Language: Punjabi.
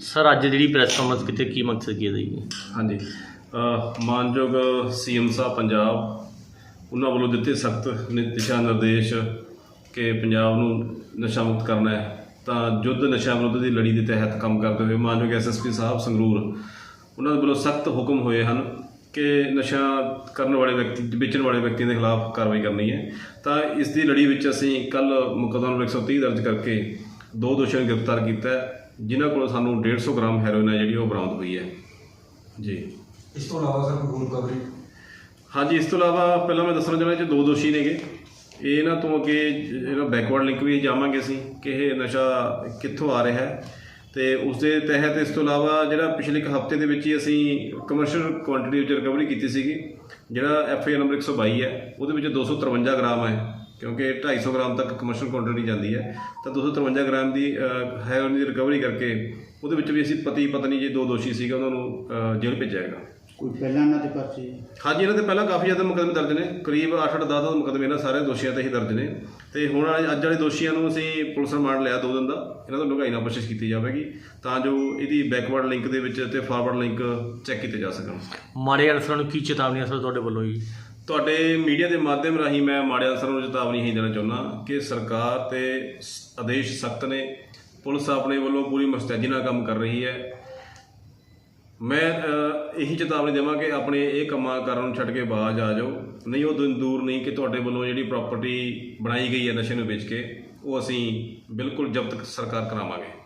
ਸਰ ਅੱਜ ਜਿਹੜੀ ਪ੍ਰੈਸ ਕਾਨਫਰੰਸ ਕੀਤੀ ਕੀ ਮਕਸਦ ਕੀ ਹੈ ਜੀ? ਹਾਂਜੀ। ਅ, ਮਾਨਯੋਗ ਸੀਐਮ ਸਾਹਿਬ ਪੰਜਾਬ ਉਹਨਾਂ ਵੱਲੋਂ ਦਿੱਤੇ ਸਖਤ ਦਿਸ਼ਾ ਨਿਰਦੇਸ਼ ਕਿ ਪੰਜਾਬ ਨੂੰ ਨਸ਼ਾ ਮੁਕਤ ਕਰਨਾ ਹੈ। ਤਾਂ ਯੁੱਧ ਨਸ਼ਾ ਵਿਰੁੱਧ ਦੀ ਲੜੀ ਦੇ ਤਹਿਤ ਕੰਮ ਕਰਦੇ ਹੋਏ ਮਾਨਯੋਗ ਐਸਐਸਪੀ ਸਾਹਿਬ ਸੰਗਰੂਰ ਉਹਨਾਂ ਦੇ ਵੱਲੋਂ ਸਖਤ ਹੁਕਮ ਹੋਏ ਹਨ ਕਿ ਨਸ਼ਾ ਕਰਨ ਵਾਲੇ ਵਿਅਕਤੀ ਵੇਚਣ ਵਾਲੇ ਵਿਅਕਤੀਆਂ ਦੇ ਖਿਲਾਫ ਕਾਰਵਾਈ ਕਰਨੀ ਹੈ। ਤਾਂ ਇਸ ਦੀ ਲੜੀ ਵਿੱਚ ਅਸੀਂ ਕੱਲ ਮੁਕੱਦਮਾ ਨੰਬਰ 130 ਦਰਜ ਕਰਕੇ ਦੋ ਦੋਸ਼ੀਆਂ ਨੂੰ ਗ੍ਰਿਫਤਾਰ ਕੀਤਾ ਹੈ। ਜਿਨ੍ਹਾਂ ਕੋਲੋਂ ਸਾਨੂੰ 150 ਗ੍ਰਾਮ ਹੈਰੋਇਨ ਹੈ ਜਿਹੜੀ ਉਹ ਬਰਾਮਦ ਹੋਈ ਹੈ। ਜੀ। ਇਸ ਤੋਂ ਇਲਾਵਾ ਸਰ ਕੋਈ ਹੋਰ ਕਵਰੀ ਹਾਂਜੀ ਇਸ ਤੋਂ ਇਲਾਵਾ ਪਹਿਲਾਂ ਮੈਂ ਦੱਸਣਾ ਚਾਹੁੰਦਾ ਕਿ ਦੋ ਦੋਸ਼ੀ ਨੇਗੇ। ਇਹ ਇਹਨਾਂ ਤੋਂ ਅੱਗੇ ਜਿਹੜਾ ਬੈਕਵਰਡ ਲਿੰਕ ਵੀ ਜਾਵਾਂਗੇ ਅਸੀਂ ਕਿ ਇਹ ਨਸ਼ਾ ਕਿੱਥੋਂ ਆ ਰਿਹਾ ਹੈ। ਤੇ ਉਸ ਦੇ ਤਹਿਤ ਇਸ ਤੋਂ ਇਲਾਵਾ ਜਿਹੜਾ ਪਿਛਲੇ ਇੱਕ ਹਫ਼ਤੇ ਦੇ ਵਿੱਚ ਹੀ ਅਸੀਂ ਕਮਰਸ਼ੀਅਲ ਕੁਆਂਟੀਟੀ ਵਿੱਚ ਰਿਕਵਰੀ ਕੀਤੀ ਸੀਗੀ ਜਿਹੜਾ ਐਫ ਆਈ ਨੰਬਰ 122 ਹੈ ਉਹਦੇ ਵਿੱਚ 253 ਗ੍ਰਾਮ ਹੈ। ਕਿਉਂਕਿ 250 ਗ੍ਰਾਮ ਤੱਕ ਕਮਰਸ਼ੀਅਲ ਕੁਆਂਟੀਟੀ ਜਾਂਦੀ ਹੈ। ਤਾਂ 253 ਗ੍ਰਾਮ ਦੀ ਹੈਰੋਇਨ ਦੀ ਰਿਕਵਰੀ ਕਰਕੇ ਉਹਦੇ ਵਿੱਚ ਵੀ ਅਸੀਂ ਪਤੀ ਪਤਨੀ ਜੇ ਦੋ ਦੋਸ਼ੀ ਸੀਗੇ ਉਹਨਾਂ ਨੂੰ ਜੇਲ੍ਹ ਭੇਜਿਆ ਹੈਗਾ। ਕੋਈ ਪਹਿਲਾਂ ਇਹਨਾਂ ਦੇ ਪਰਚੇ? ਹਾਂਜੀ ਇਹਨਾਂ ਦੇ ਪਹਿਲਾਂ ਕਾਫੀ ਜ਼ਿਆਦਾ ਮੁਕੱਦਮੇ ਦਰਜ ਨੇ। ਕਰੀਬ 8-8 10 ਮੁਕੱਦਮੇ ਇਹਨਾਂ ਸਾਰੇ ਦੋਸ਼ੀਆਂ ਤੇ ਹੀ ਦਰਜ ਨੇ। ਤੇ ਹੁਣ ਅੱਜ ਵਾਲੇ ਦੋਸ਼ੀਆਂ ਨੂੰ ਅਸੀਂ ਪੁਲਿਸ ਰਿਮਾਂਡ ਲਿਆ ਦੋ ਦਿਨ ਦਾ। ਇਹਨਾਂ ਤੋਂ ਲੁਕਾਈ ਨਾਲ ਕੋਸ਼ਿਸ਼ ਕੀਤੀ ਜਾਵੇਗੀ। ਤਾਂ ਜੋ ਇਹਦੀ ਬੈਕਵਰਡ ਲਿੰਕ ਦੇ ਵਿੱਚ ਤੇ ਫਾਰਵਰਡ ਲਿੰਕ ਚੈੱਕ ਕੀਤੇ ਜਾ ਸਕਣ। ਮਾੜੇ ਅਨਸਰਾਂ ਨੂੰ ਕੀ ਚੇਤਾਵਨੀ ਹੈ ਸਰ ਤੁਹਾਡੇ ਵੱਲੋਂ ਜੀ? ਤੁਹਾਡੇ ਮੀਡੀਆ ਦੇ ਮਾਧਿਅਮ ਰਾਹੀਂ ਮੈਂ ਮਾੜੇ ਅਨਸਰਾਂ ਨੂੰ ਚੇਤਾਵਨੀ ਹੀ ਦੇਣਾ ਚਾਹੁੰਦਾ ਕਿ ਸਰਕਾਰ ਤੇ ਸ- ਆਦੇਸ਼ ਸਖਤ ਨੇ। ਪੁਲਿਸ ਆਪਣੇ ਵੱਲੋਂ ਪੂਰੀ ਮੁਸਤੈਦੀ ਨਾਲ ਕੰਮ ਕਰ ਰਹੀ ਹੈ। ਮੈਂ ਇਹੀ ਚੇਤਾਵਨੀ ਦੇਵਾਂ ਕਿ ਆਪਣੇ ਇਹ ਕੰਮਾਂ ਕਾਰਾਂ ਨੂੰ ਛੱਡ ਕੇ ਬਾਜ਼ ਆ ਜਾਓ। ਨਹੀਂ, ਉਹ ਦਿਨ ਦੂਰ ਨਹੀਂ ਕਿ ਤੁਹਾਡੇ ਵੱਲੋਂ ਜਿਹੜੀ ਪ੍ਰਾਪਰਟੀ ਬਣਾਈ ਗਈ ਹੈ ਨਸ਼ੇ ਨੂੰ ਵੇਚ ਕੇ, ਉਹ ਅਸੀਂ ਬਿਲਕੁਲ ਜ਼ਬਤ ਸਰਕਾਰ ਕਰਾਵਾਂਗੇ।